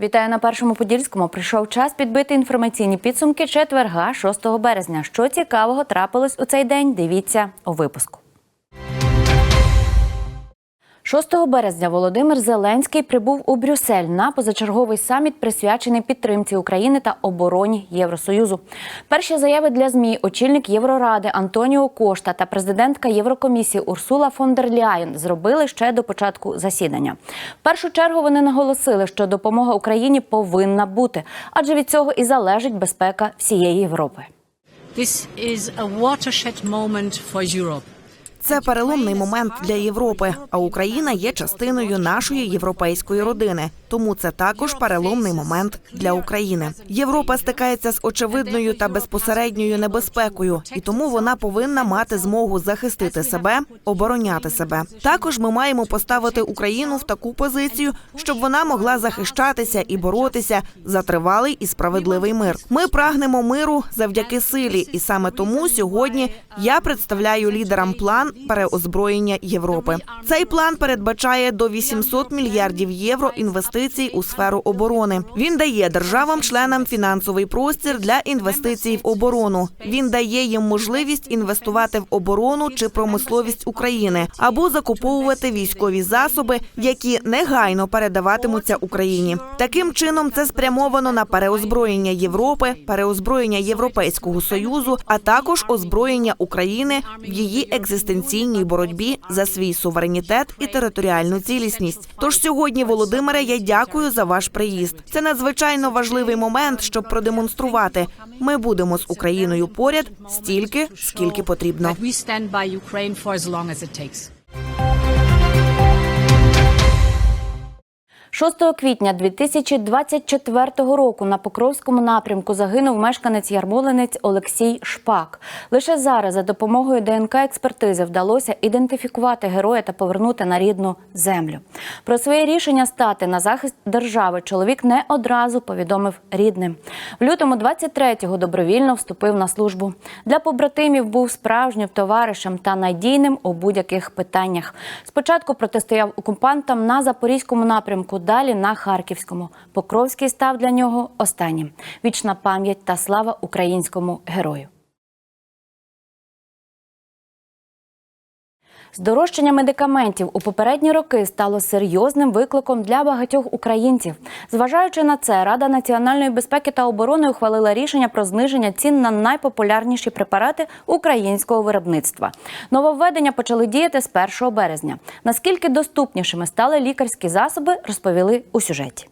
Вітаю на першому подільському. Прийшов час підбити інформаційні підсумки четверга, 6 березня. Що цікавого трапилось у цей день? Дивіться у випуску. 6 березня Володимир Зеленський прибув у Брюссель на позачерговий саміт, присвячений підтримці України та обороні Євросоюзу. Перші заяви для змі очільник Євроради Антоніо Кошта та президентка Єврокомісії Урсула фон дер Ляєн зробили ще до початку засідання. В першу чергу вони наголосили, що допомога Україні повинна бути, адже від цього і залежить безпека всієї Європи. This is a watershed moment for Europe. Це переломний момент для Європи. А Україна є частиною нашої європейської родини. Тому це також переломний момент для України. Європа стикається з очевидною та безпосередньою небезпекою, і тому вона повинна мати змогу захистити себе, обороняти себе. Також ми маємо поставити Україну в таку позицію, щоб вона могла захищатися і боротися за тривалий і справедливий мир. Ми прагнемо миру завдяки силі, і саме тому сьогодні я представляю лідерам план переозброєння Європи. Цей план передбачає до 800 мільярдів євро інвестицій у сферу оборони. Він дає державам-членам фінансовий простір для інвестицій в оборону. Він дає їм можливість інвестувати в оборону чи промисловість України або закуповувати військові засоби, які негайно передаватимуться Україні. Таким чином це спрямовано на переозброєння Європи, переозброєння Європейського союзу, а також озброєння України в її екзистенційній боротьбі за свій суверенітет і територіальну цілісність. Тож сьогодні, Володимире, я дякую за ваш приїзд. Це надзвичайно важливий момент, щоб продемонструвати. Ми будемо з Україною поряд стільки, скільки потрібно. 6 квітня 2024 року на Покровському напрямку загинув мешканець Ярмолинець Олексій Шпак. Лише зараз за допомогою ДНК експертизи вдалося ідентифікувати героя та повернути на рідну землю. Про своє рішення стати на захист держави чоловік не одразу повідомив рідним. В лютому 23-го добровільно вступив на службу. Для побратимів був справжнім товаришем та надійним у будь-яких питаннях. Спочатку протистояв окупантам на запорізькому напрямку, далі на Харківському. Покровський став для нього останнім. Вічна пам'ять та слава українському герою. Здорожчання медикаментів у попередні роки стало серйозним викликом для багатьох українців. Зважаючи на це, Рада національної безпеки та оборони ухвалила рішення про зниження цін на найпопулярніші препарати українського виробництва. Нововведення почали діяти з 1 березня. Наскільки доступнішими стали лікарські засоби, розповіли у сюжеті.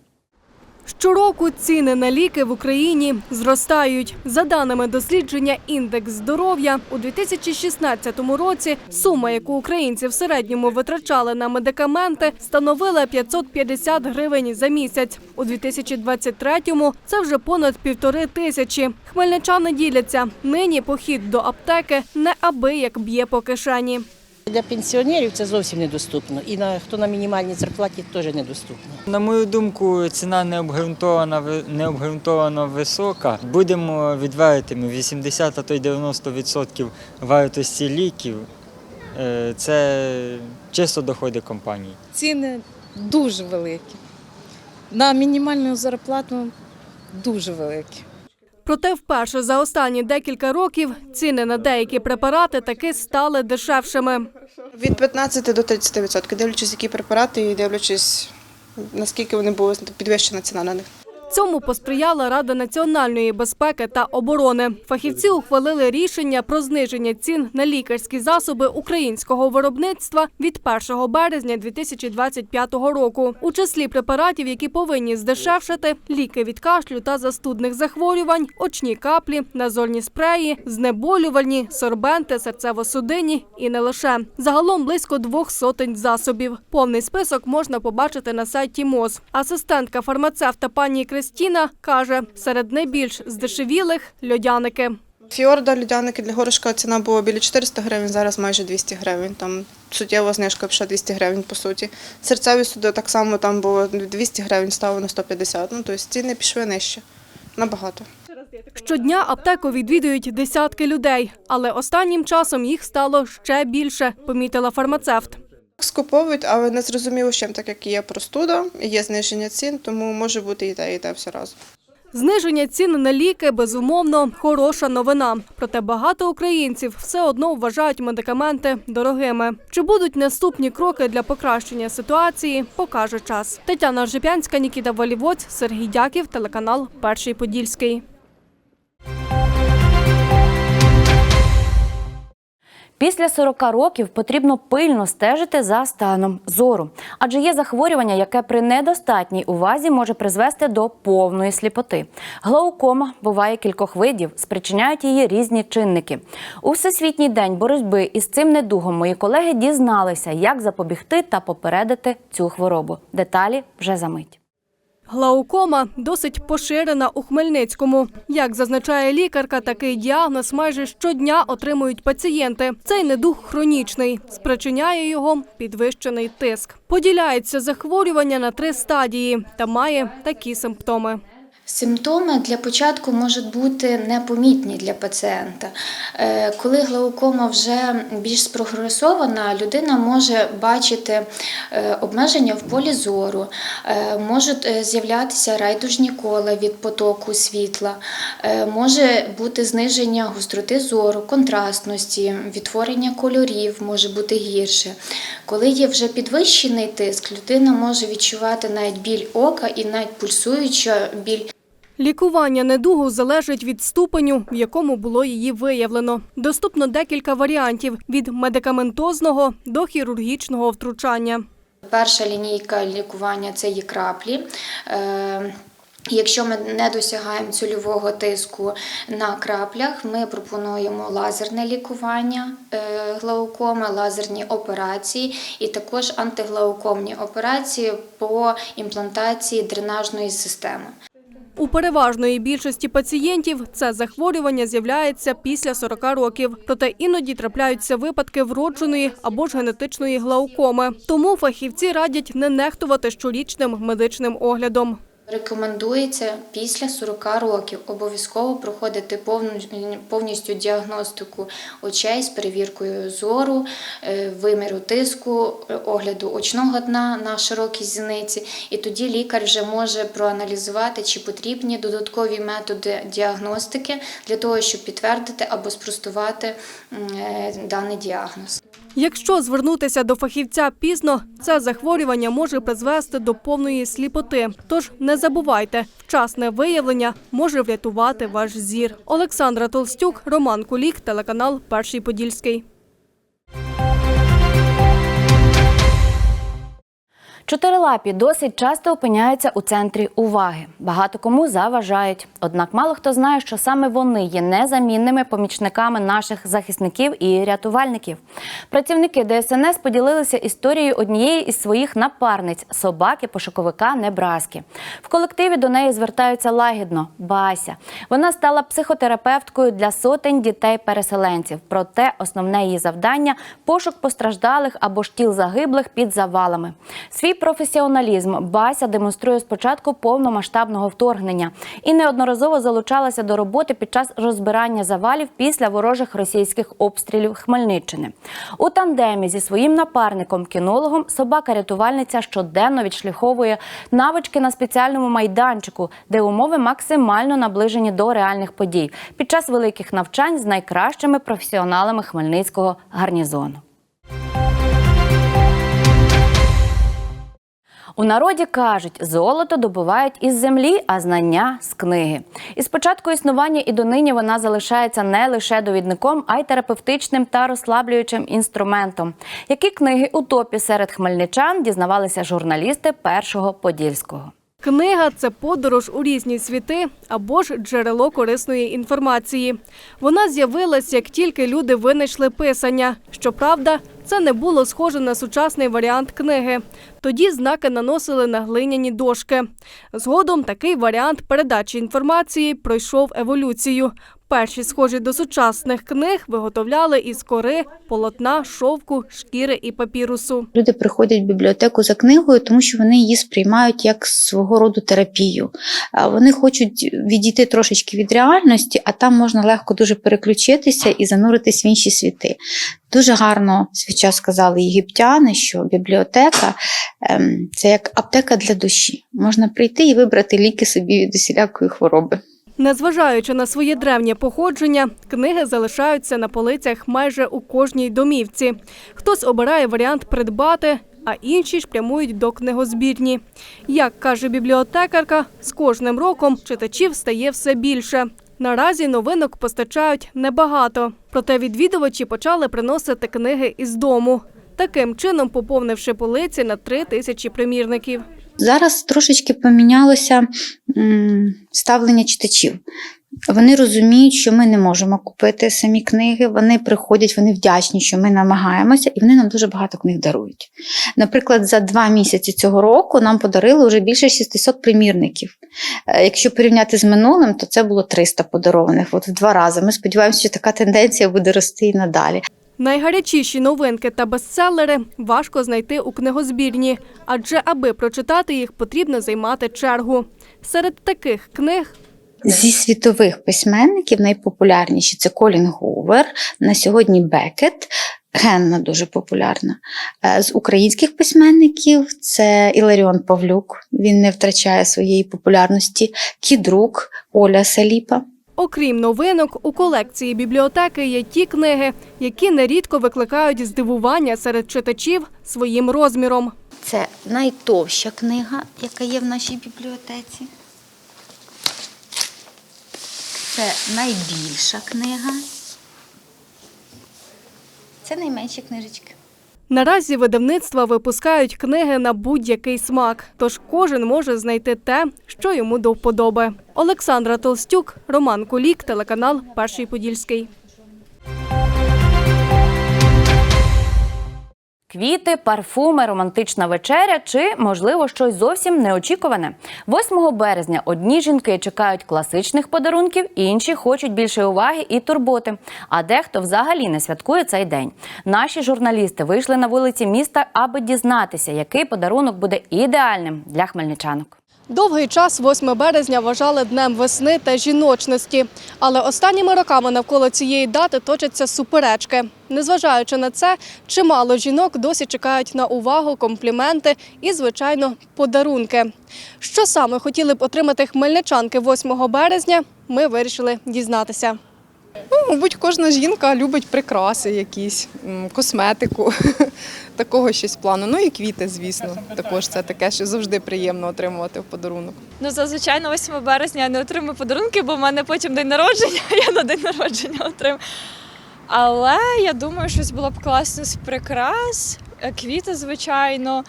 Щороку ціни на ліки в Україні зростають. За даними дослідження індекс здоров'я у 2016 році сума, яку українці в середньому витрачали на медикаменти, становила 550 гривень за місяць. У 2023-му це вже понад півтори тисячі. Хмельничани діляться. Нині похід до аптеки неабияк б'є по кишені. Для пенсіонерів це зовсім недоступно. І на хто на мінімальній зарплаті теж недоступно. На мою думку, ціна необґрунтована ви- необґрунтовано висока. Будемо відвертими 80, а то й 90% вартості ліків. е, Це чисто доходи компанії. ціни дуже великі. На мінімальну зарплату дуже великі. Проте вперше за останні декілька років ціни на деякі препарати таки стали дешевшими. Від 15 до 30%, дивлячись, які препарати і дивлячись, наскільки вони були підвищена ціна на них. Цьому посприяла Рада національної безпеки та оборони. Фахівці ухвалили рішення про зниження цін на лікарські засоби українського виробництва від 1 березня 2025 року. У числі препаратів, які повинні здешевшати ліки від кашлю та застудних захворювань, очні каплі, назольні спреї, знеболювальні, сорбенти, серцево-судинні і не лише. Загалом близько двох сотень засобів. Повний список можна побачити на сайті МОЗ. Асистентка фармацевта пані Кристіна каже, серед найбільш здешевілих льодяники. Фіорда, людяники для горошка ціна була біля 400 гривень, зараз майже 200 гривень. Там суттєва знижка ще 200 гривень по суті. Серцеві суди так само там було 200 гривень, стало на 150. Ну тобто ціни пішли нижче. Набагато. Щодня аптеку відвідують десятки людей, але останнім часом їх стало ще більше, помітила фармацевт. Скуповують, але не зрозуміло, чим, так як є простуда, є зниження цін, тому може бути і те, і те все разом. Зниження цін на ліки безумовно хороша новина. Проте багато українців все одно вважають медикаменти дорогими. Чи будуть наступні кроки для покращення ситуації, покаже час. Тетяна Жипянська, Нікіта Валівоць, Сергій Дяків, телеканал Перший Подільський. Після 40 років потрібно пильно стежити за станом зору, адже є захворювання, яке при недостатній увазі може призвести до повної сліпоти. Глаукома буває кількох видів, спричиняють її різні чинники. У всесвітній день боротьби із цим недугом мої колеги дізналися, як запобігти та попередити цю хворобу. Деталі вже за мить. Глаукома досить поширена у Хмельницькому. Як зазначає лікарка, такий діагноз майже щодня отримують пацієнти. Цей недух хронічний, спричиняє його підвищений тиск. Поділяється захворювання на три стадії та має такі симптоми. Симптоми для початку можуть бути непомітні для пацієнта. Е, Коли глаукома вже більш спрогресована, людина може бачити е, обмеження в полі зору, е, можуть з'являтися райдужні кола від потоку світла, може бути зниження гостроти зору, контрастності, відтворення кольорів може бути гірше. Коли є вже підвищений тиск, людина може відчувати навіть біль ока і навіть пульсуюча біль Лікування недугу залежить від ступеню, в якому було її виявлено. Доступно декілька варіантів від медикаментозного до хірургічного втручання. Перша лінійка лікування це є краплі. Е, Якщо ми не досягаємо цільового тиску на краплях, ми пропонуємо лазерне лікування е, глаукоми, лазерні операції і також антиглаукомні операції по імплантації дренажної системи. У переважної більшості пацієнтів це захворювання з'являється після 40 років, проте іноді трапляються випадки вродженої або ж генетичної глаукоми. Тому фахівці радять не нехтувати щорічним медичним оглядом. Рекомендується після 40 років обов'язково проходити повністю діагностику очей з перевіркою зору, е, виміру тиску, е, огляду очного дна на широкій зіниці. І тоді лікар вже може проаналізувати, чи потрібні додаткові методи діагностики для того, щоб підтвердити або спростувати е, даний діагноз. Якщо звернутися до фахівця пізно, це захворювання може призвести до повної сліпоти. Тож не забувайте, вчасне виявлення може врятувати ваш зір. Олександра Толстюк, Роман Кулік, телеканал Перший Подільський. Чотирилапі досить часто опиняються у центрі уваги. Багато кому заважають. Однак мало хто знає, що саме вони є незамінними помічниками наших захисників і рятувальників. Працівники ДСНС поділилися історією однієї із своїх напарниць собаки пошуковика Небраски. В колективі до неї звертаються лагідно Бася. Вона стала психотерапевткою для сотень дітей-переселенців. Проте основне її завдання пошук постраждалих або ж тіл загиблих під завалами. Свій професіоналізм Бася демонструє з початку повномасштабного вторгнення і неодноразово залучалася до роботи під час розбирання завалів після ворожих російських обстрілів Хмельниччини. У тандемі зі своїм напарником, кінологом, собака-рятувальниця щоденно відшліфовує навички на спеціальному майданчику, де умови максимально наближені до реальних подій під час великих навчань з найкращими професіоналами Хмельницького гарнізону. У народі кажуть, золото добувають із землі, а знання з книги. І з початку існування і донині вона залишається не лише довідником, а й терапевтичним та розслаблюючим інструментом. Які книги у топі серед хмельничан дізнавалися журналісти першого подільського. Книга це подорож у різні світи або ж джерело корисної інформації. Вона з'явилась, як тільки люди винайшли писання. Щоправда, це не було схоже на сучасний варіант книги. Тоді знаки наносили на глиняні дошки. Згодом такий варіант передачі інформації пройшов еволюцію. Перші схожі до сучасних книг виготовляли із кори, полотна, шовку, шкіри і папірусу. Люди приходять в бібліотеку за книгою, тому що вони її сприймають як свого роду терапію. Вони хочуть відійти трошечки від реальності, а там можна легко дуже переключитися і зануритись в інші світи. Дуже гарно свій час сказали єгиптяни, що бібліотека ем, це як аптека для душі. Можна прийти і вибрати ліки собі від усілякої хвороби. Незважаючи на своє древнє походження, книги залишаються на полицях майже у кожній домівці. Хтось обирає варіант придбати, а інші ж прямують до книгозбірні. Як каже бібліотекарка, з кожним роком читачів стає все більше. Наразі новинок постачають небагато, проте відвідувачі почали приносити книги із дому, таким чином поповнивши полиці на три тисячі примірників. Зараз трошечки помінялося ставлення читачів. Вони розуміють, що ми не можемо купити самі книги. Вони приходять, вони вдячні, що ми намагаємося, і вони нам дуже багато книг дарують. Наприклад, за два місяці цього року нам подарили вже більше 600 примірників. Е, Якщо порівняти з минулим, то це було 300 подарованих, от в два рази. Ми сподіваємося, що така тенденція буде рости і надалі. Найгарячіші новинки та бестселери важко знайти у книгозбірні, адже аби прочитати їх, потрібно займати чергу. Серед таких книг Зі світових письменників найпопулярніші це Колін Говер, на сьогодні Бекет, Генна дуже популярна. Е, З українських письменників це Іларіон Павлюк, він не втрачає своєї популярності, Кідрук, Оля Саліпа. Окрім новинок, у колекції бібліотеки є ті книги, які нерідко викликають здивування серед читачів своїм розміром. Це найтовща книга, яка є в нашій бібліотеці. Це найбільша книга. Це найменші книжечки. Наразі видавництва випускають книги на будь-який смак, тож кожен може знайти те, що йому до вподоби. Олександра Толстюк, Роман Кулік, телеканал Перший Подільський. Квіти, парфуми, романтична вечеря чи, можливо, щось зовсім неочікуване. 8 березня одні жінки чекають класичних подарунків, інші хочуть більше уваги і турботи. А дехто взагалі не святкує цей день. Наші журналісти вийшли на вулиці міста, аби дізнатися, який подарунок буде ідеальним для хмельничанок. Довгий час 8 березня вважали днем весни та жіночності. Але останніми роками навколо цієї дати точаться суперечки. Незважаючи на це, чимало жінок досі чекають на увагу, компліменти і, звичайно, подарунки. Що саме хотіли б отримати хмельничанки 8 березня, ми вирішили дізнатися. Мабуть, кожна жінка любить прикраси якісь, косметику, такого щось плану. Ну і квіти, звісно. Також це таке, що завжди приємно отримувати в подарунок. Ну, зазвичай на 8 березня я не отримую подарунки, бо в мене потім день народження, я на день народження отримую. Але я думаю, щось було б класно з прикрас, е, квіти, звичайно,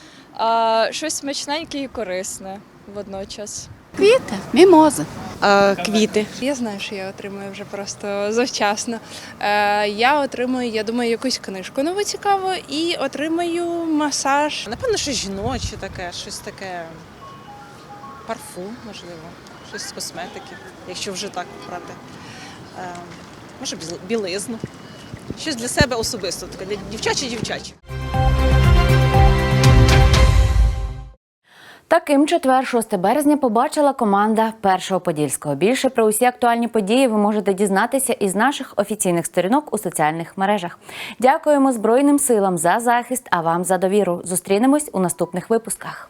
щось смачненьке і корисне водночас. Мімози. квіти. Я знаю, що я отримую вже просто завчасно. Е, я отримую, я думаю, якусь книжку нову цікаву і отримаю масаж. Напевно, що жіноче таке, щось таке парфум, можливо, щось з косметики, якщо вже так брати. Е, може, білизну. Щось для себе особисто, таке для дівчачі-дівчачі. Таким четвер, 6 березня, побачила команда Першого Подільського. Більше про усі актуальні події ви можете дізнатися із наших офіційних сторінок у соціальних мережах. Дякуємо Збройним силам за захист, а вам за довіру. Зустрінемось у наступних випусках.